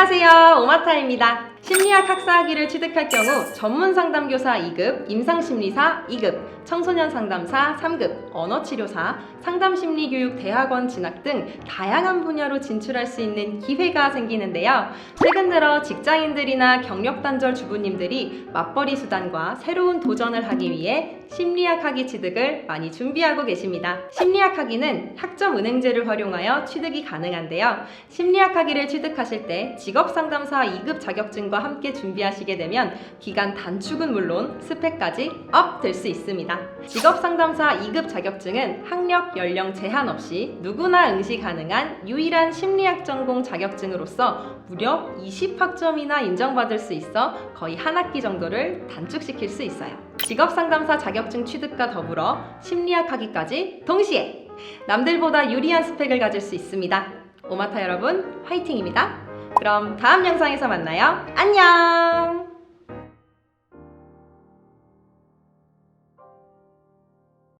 안녕하세요. 오마타입니다. 심리학 학사학위를 취득할 경우 전문 상담교사 2급, 임상심리사 2급, 청소년 상담사 3급, 언어치료사, 상담심리교육 대학원 진학 등 다양한 분야로 진출할 수 있는 기회가 생기는데요. 최근 들어 직장인들이나 경력단절 주부님들이 맞벌이 수단과 새로운 도전을 하기 위해 심리학 학위 취득을 많이 준비하고 계십니다. 심리학 학위는 학점 은행제를 활용하여 취득이 가능한데요. 심리학 학위를 취득하실 때 직업 상담사 2급 자격증과 함께 준비하시게 되면 기간 단축은 물론 스펙까지 업 될 수 있습니다. 직업 상담사 2급 자격증은 학력, 연령 제한 없이 누구나 응시 가능한 유일한 심리학 전공 자격증으로서 무려 20학점이나 인정받을 수 있어 거의 한 학기 정도를 단축시킬 수 있어요. 직업 상담사 자격증 취득과 더불어 심리학 학위까지 동시에 남들보다 유리한 스펙을 가질 수 있습니다. 오마타 여러분, 화이팅입니다. 그럼 다음 영상에서 만나요. 안녕!